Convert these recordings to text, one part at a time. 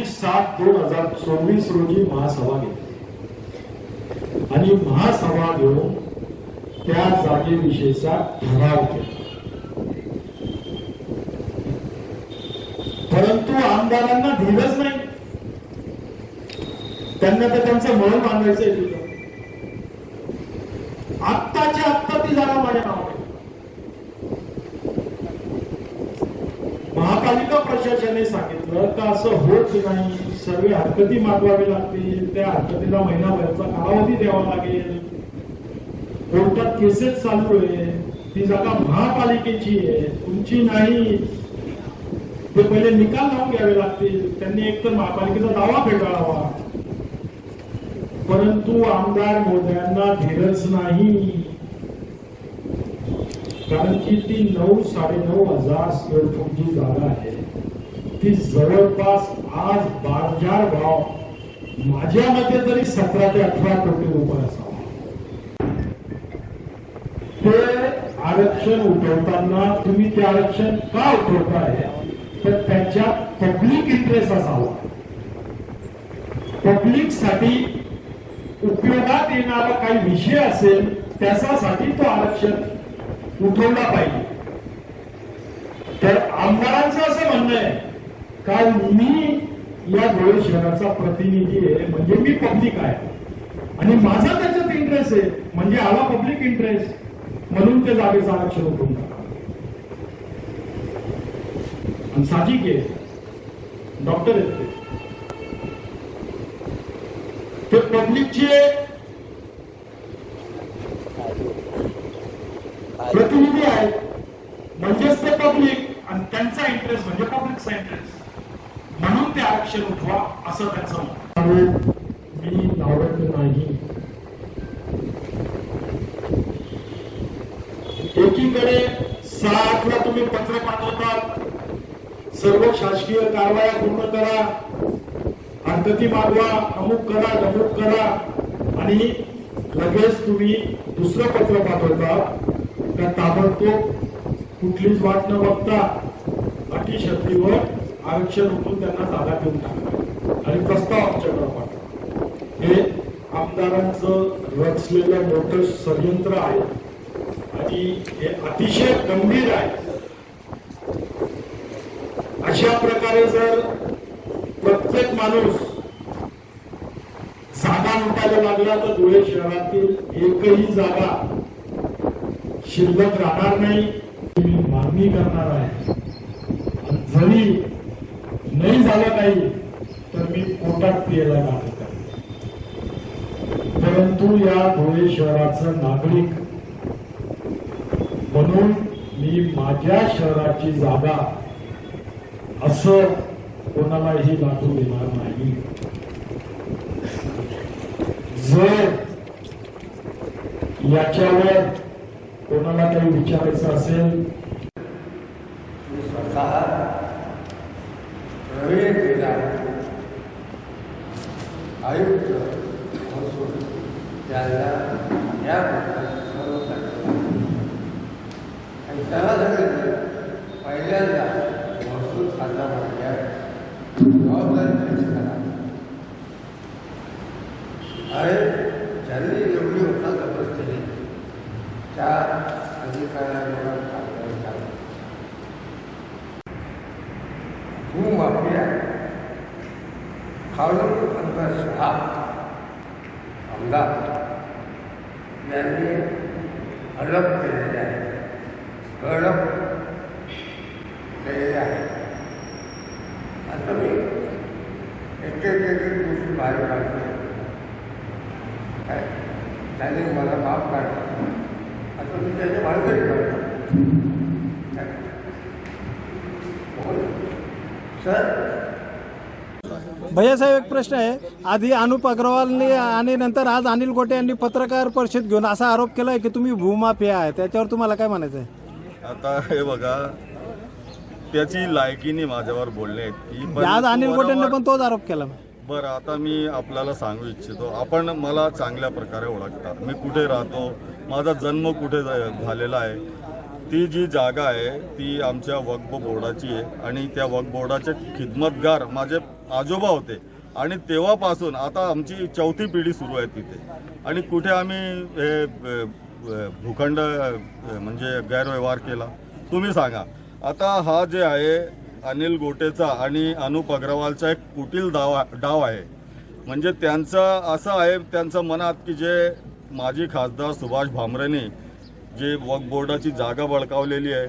एकवीस सात दोन हजार चोवीस रोजी महासभा घेतली. आणि महासभा घेऊन त्या जागेविषयीचा ठराव केला. परंतु आमदारांना धीरच नाही. त्यांना तर त्यांचं मन मांडायचंय तिथं आत्ताच्या आत्ता ती जागा माझ्या नावाने त्याने सांगितलं का असं होत नाही सर्व हरकती मागवावी लागतील त्या हरकतीला महिनाभरचा कालावधी द्यावा लागेल. कोर्टात केसेस चालू आहे ती जागा महापालिकेची आहे तुमची नाही. ते पहिले निकाल लावून घ्यावे लागतील त्यांनी एकतर महापालिकेचा दावा फेटाळावा. परंतु आमदार मोद्यांना धीरच नाही. कारण की ती नऊ साडेनऊ हजार स्क्वेअर फूटची जागा आहे. की जवळपास आज बाजार भाव माझ्या मते तरी सतरा ते अठरा कोटी रुपये असावा. ते आरक्षण उठवताना तुम्ही ते आरक्षण का उठवताय तर त्याच्या पब्लिक इंटरेस्ट असावा. पब्लिकसाठी उपयोगात येणारा काही विषय असेल त्याच्यासाठी तो आरक्षण उठवला पाहिजे. तर आमदारांचं असं म्हणणं आहे का मी या धुळे शहराचा प्रतिनिधी आहे म्हणजे मी पब्लिक आहे. आणि माझा त्याच्यात इंटरेस्ट आहे म्हणजे आला पब्लिक इंटरेस्ट म्हणून ते जागेचं आरक्षण होतो टाका आणि साहजिक आहे. डॉक्टर आहेत ते. ते पब्लिकचे प्रतिनिधी आहेत. म्हणजेच ते पब्लिक आणि त्यांचा इंटरेस्ट म्हणजे पब्लिकचा इंटरेस्ट ऍक्शन उठवा असं त्यांचं मत. मी नावडत नाही. एकीकडे सहा तुम्ही पत्र पाठवतात. सर्व शासकीय कारवाया पूर्ण करा. अंतती मागवा अमुक करा अमुक करा. आणि लगेच तुम्ही दुसरं पत्र पाठवता. त्या ताबडतोब कुठलीच वाट न बघता अटी शक्तीवर आरक्षण उठून त्यांना जागा देऊन आणि प्रस्ताव आमच्याकडे पाठवा हे आमदारांचं रचलेलं मोठं षडयंत्र आहे. आणि हे अतिशय गंभीर आहे. अशा प्रकारे जर प्रत्येक माणूस जागा लुटायला लागला तर धुळे शहरातील एकही जागा शिल्लक राहणार नाही. मी मागणी करणार आहे. जरी नाही झालं नाही तर मी कोटात पियला लागत परंतु या धुळे शहराचं नागरिक म्हणून मी माझ्या शहराची जागा असं कोणालाही लागू देणार नाही. जर याच्यावर कोणाला काही विचारायचं असेल मी स्वतः प्रवीण केला आयुक्त महसूल त्याला याबद्दल सर्व आणि त्याला सांगितलं पहिल्यांदा महसूल खाता म्हणजे जबाबदारी करा आणि ज्यांनी एवढी होता जबरदस्त केली त्या अधिकाऱ्यांना कारवाई करा भूमाफिया फारुख अनवर शहा आमदार यांनी हडप केलेले आहे हडप केलेले आहे आता मी एक एक एक एक गोष्टी बाहेर काढते काय त्याने मला माफ काढला आता मी त्याच्या भानगडी काढतो काय? बोल. सर भैयासाहेब एक प्रश्न आहे. आधी अनुप अग्रवालने आणि नंतर आज अनिल गोटे यांनी पत्रकार परिषद घेऊन असा आरोप केलाय की तुम्ही भूमाफिया आहे. त्याच्यावर तुम्हाला काय म्हणायचं आहे आता हे बघा त्याची लायकी नाही माझ्यावर बोलणे इतकी पण आज अनिल गोटेंनी पण तोच आरोप केला. बरं आता मी आपल्याला सांगू इच्छितो. आपण मला चांगल्या प्रकारे ओळखता. मी कुठे राहतो? माझा जन्म कुठे झा- झालेला आहे? ती जी जागा आहे ती आमच्या वक्फ बोर्डाची आहे. आणि त्या वक्फ बोर्डाचे खिदमतगार माझे आजोबा होते. आणि तेव्हापासून आता आमची चौथी पिढी सुरू आहे तिथे. आणि कुठे आम्ही हे भूखंड म्हणजे गैरव्यवहार केला. तुम्ही सांगा. आता हा जे आहे अनिल गोटेचा आणि अनुप अग्रवालचा एक कुटील डाव डाव आहे. म्हणजे त्यांचं असं आहे त्यांचं मनात की जे माजी खासदार सुभाष भामरेने जे वक्फ बोर्डाची जागा बळकावलेली आहे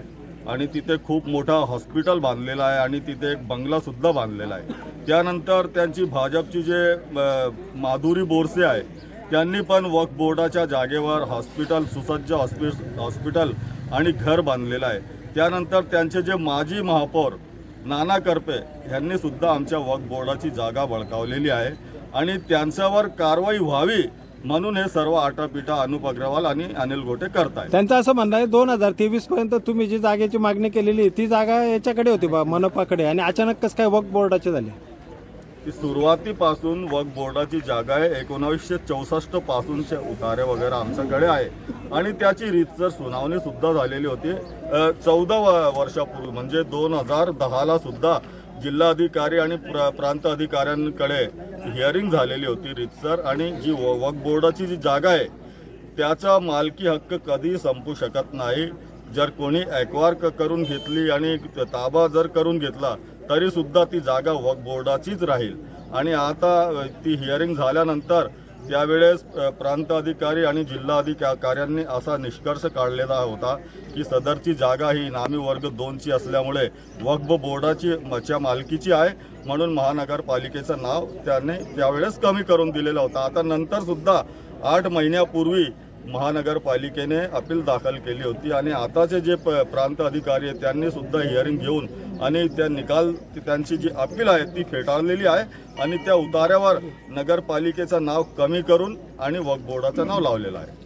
आणि तिथे खूप मोठा हॉस्पिटल बांधलेला आहे आणि तिथे एक बंगलासुद्धा बांधलेला आहे. त्यानंतर त्यांची भाजपची जे माधुरी बोरसे आहे त्यांनी पण वक्फ बोर्डाच्या जागेवर हॉस्पिटल सुसज्ज हॉस्पि हॉस्पिटल आणि घर बांधलेलं आहे. त्यानंतर त्यांचे जे माजी महापौर नाना करपे यांनीसुद्धा आमच्या वक्फ बोर्डाची जागा बळकावलेली आहे. आणि त्यांच्यावर कारवाई व्हावी म्हणून हे सर्व आटापिटा अनुप अग्रवाल आणि अनिल गोटे करतायत. त्यांचं असं म्हणणं आहे दोन हजार तेवीस पर्यंत तुम्ही जी जागेची मागणी केलेली ती जागा याच्याकडे होती बा मनपाकडे. आणि अचानक कसं काय वक्फ बोर्डाची झाली? ती सुरुवातीपासून वक्फ बोर्डाची जागा आहे. एकोणावीसशे चौसष्ट पासूनचे उतारे वगैरे आमच्याकडे आहे. आणि त्याची रीतसर सुनावणी सुद्धा झालेली होती चौदा वर्षापूर्वी म्हणजे दोन हजार दहाला सुद्धा जिल्हाधिकारी आणि प्र प्रांत अधिकाऱ्यांकडे हिअरिंग झालेली होती रितसर आणि जी व- वक्फ बोर्डाची जी जागा आहे त्याचा मालकी हक्क कधीही संपू शकत नाही. जर कोणी ॲक्वार करून घेतली आणि ताबा जर करून घेतला तरीसुद्धा ती जागा वक्फ बोर्डाचीच राहील. आणि आता ती हिअरिंग झाल्यानंतर त्यावेळेस प्रांताधिकारी आणि जिल्हाधिकाऱ्यांनी असा निष्कर्ष काढलेला होता की सदरची जागा ही नामी वर्ग दोनची असल्यामुळे वक्फ बोर्डाची मच्या मालकीची आहे म्हणून महानगरपालिकेचं नाव त्याने त्यावेळेस कमी करून दिलेलं होतं. आता नंतरसुद्धा आठ महिन्यापूर्वी महानगरपालिकेने अपील दाखल केली होती आणि आताचे जे प प्रांत अधिकारी आहेत त्यांनी सुद्धा हिअरिंग घेऊन आणि त्या निकाल त्यांची जी अपील आहे ती फेटाळलेली आहे आणि त्या उतार्यावर नगरपालिकेचं नाव कमी करून आणि वक्फ बोर्डाचं नाव लावलेलं आहे.